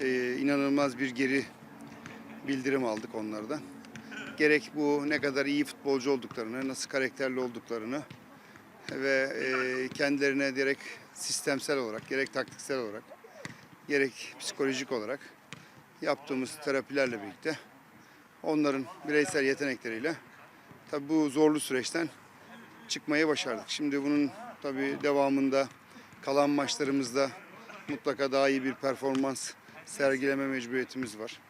e, inanılmaz bir geri bildirim aldık onlardan. Gerek bu ne kadar iyi futbolcu olduklarını, nasıl karakterli olduklarını ve e, kendilerine gerek sistemsel olarak, gerek taktiksel olarak, gerek psikolojik olarak yaptığımız terapilerle birlikte onların bireysel yetenekleriyle tabi bu zorlu süreçten çıkmayı başardık. Şimdi bunun tabi devamında kalan maçlarımızda mutlaka daha iyi bir performans sergileme mecburiyetimiz var.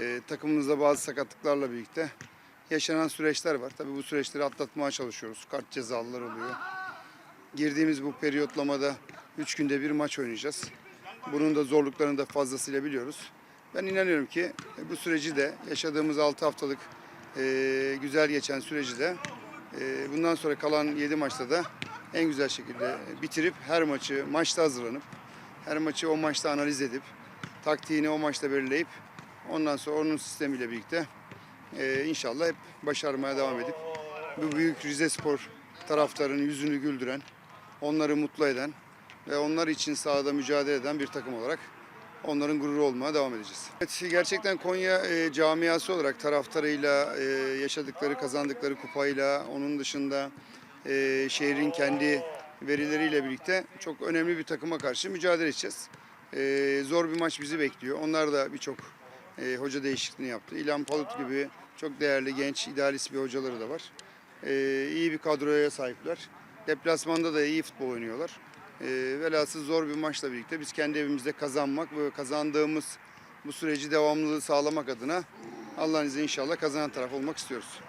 Ee, takımımızda bazı sakatlıklarla birlikte yaşanan süreçler var. Tabii bu süreçleri atlatmaya çalışıyoruz. Kart cezalılar oluyor. Girdiğimiz bu periyotlamada 3 günde bir maç oynayacağız. Bunun da zorluklarını da fazlasıyla biliyoruz. Ben inanıyorum ki bu süreci de yaşadığımız 6 haftalık e, güzel geçen süreci de e, bundan sonra kalan 7 maçta da en güzel şekilde bitirip her maçı maçta hazırlanıp her maçı o maçta analiz edip taktiğini o maçta belirleyip ondan sonra onun sistemiyle birlikte e, inşallah hep başarmaya devam edip bu büyük Rize Spor taraftarının yüzünü güldüren, onları mutlu eden ve onlar için sahada mücadele eden bir takım olarak onların gururu olmaya devam edeceğiz. Evet, gerçekten Konya e, camiası olarak taraftarıyla, e, yaşadıkları, kazandıkları kupayla, onun dışında e, şehrin kendi verileriyle birlikte çok önemli bir takıma karşı mücadele edeceğiz. E, zor bir maç bizi bekliyor. Onlar da birçok e, hoca değişikliğini yaptı. İlhan Palut gibi çok değerli, genç, idealist bir hocaları da var. E, iyi bir kadroya sahipler. Deplasmanda da iyi futbol oynuyorlar. E, velhasıl zor bir maçla birlikte biz kendi evimizde kazanmak ve kazandığımız bu süreci devamlılığı sağlamak adına Allah'ın izniyle inşallah kazanan taraf olmak istiyoruz.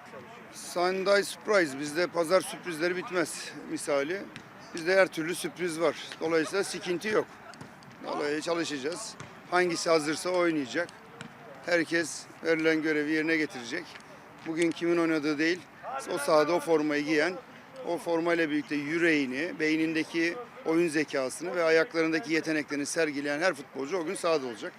Sunday Surprise bizde pazar sürprizleri bitmez misali. Bizde her türlü sürpriz var. Dolayısıyla sıkıntı yok. Dolayısıyla çalışacağız. Hangisi hazırsa oynayacak. Herkes verilen görevi yerine getirecek. Bugün kimin oynadığı değil, o sahada o formayı giyen, o formayla birlikte yüreğini, beynindeki oyun zekasını ve ayaklarındaki yeteneklerini sergileyen her futbolcu o gün sahada olacak.